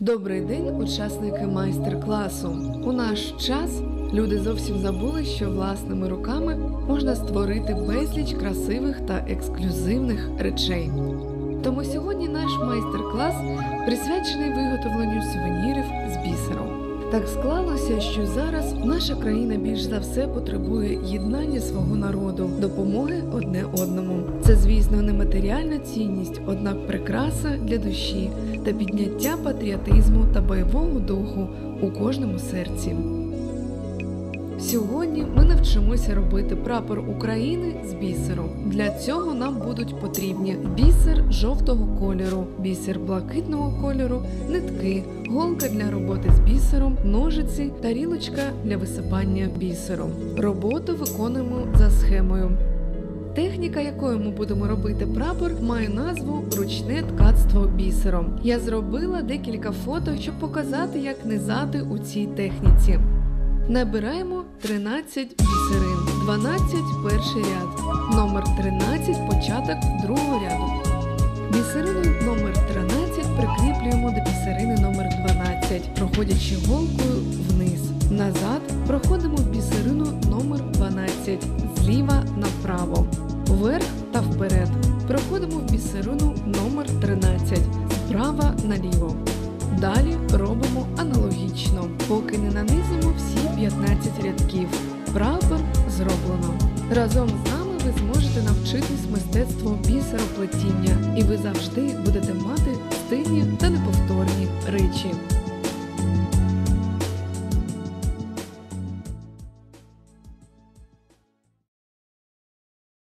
Добрий день, учасники майстер-класу. У наш час люди зовсім забули, що власними руками можна створити безліч красивих та ексклюзивних речей. Тому сьогодні наш майстер-клас присвячений виготовленню сувенірів. Так склалося, що зараз наша країна більш за все потребує єднання свого народу, допомоги одне одному. Це, звісно, не матеріальна цінність, однак прикраса для душі та підняття патріотизму та бойового духу у кожному серці. Сьогодні ми навчимося робити прапор України з бісером. Для цього нам будуть потрібні бісер жовтого кольору, бісер блакитного кольору, нитки, голка для роботи з бісером, ножиці, тарілочка для висипання бісером. Роботу виконуємо за схемою. Техніка, якою ми будемо робити прапор, має назву ручне ткацтво бісером. Я зробила декілька фото, щоб показати, як низати у цій техніці. Набираємо 13 бісерин, 12 перший ряд, номер 13 початок другого ряду. Бісерину номер 13 прикріплюємо до бісерини номер 12, проходячи голкою вниз. Назад проходимо бісерину номер 12 зліва направо, вверх та вперед. Проходимо в бісерину номер 13 справа наліво. Далі робимо Разом з нами ви зможете навчитись мистецтву бісероплетіння, і ви завжди будете мати стильні та неповторні речі.